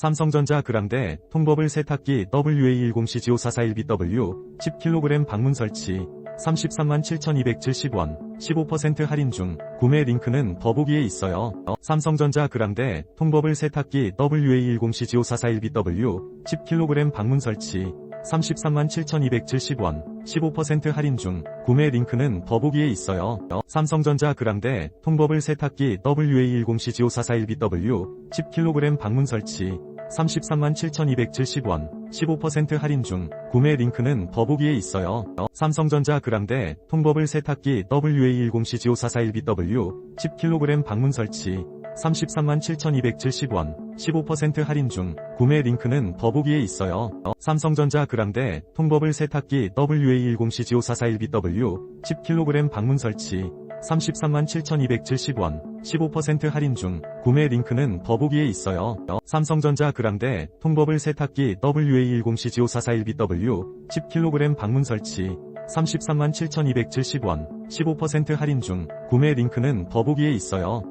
삼성전자 그랑데 통버블 세탁기 WA10CGO441BW 10kg 방문 설치 33만 7,270원 15% 할인 중 구매 링크는 더보기에 있어요. 삼성전자 그랑데 통버블 세탁기 WA10CGO441BW 10kg 방문 설치 33만 7,270원 15% 할인 중 구매 링크는 더보기에 있어요. 삼성전자 그랑데 통버블 세탁기 WA10CGO441BW 10kg 방문 설치 33만 7,270원 15% 할인 중 구매 링크는 더보기에 있어요. 삼성전자 그랑데 통버블 세탁기 WA10CGO441BW 10kg 방문 설치 33만 7,270원 15% 할인 중 구매 링크는 더보기에 있어요. 삼성전자 그랑데 통버블 세탁기 WA10CGO441BW 10kg 방문 설치 33만 7,270원 15% 할인 중 구매 링크는 더보기에 있어요. 삼성전자 그랑데 통버블 세탁기 WA10CGO441BW 10kg 방문 설치 33만 7,270원 15% 할인 중 구매 링크는 더보기에 있어요.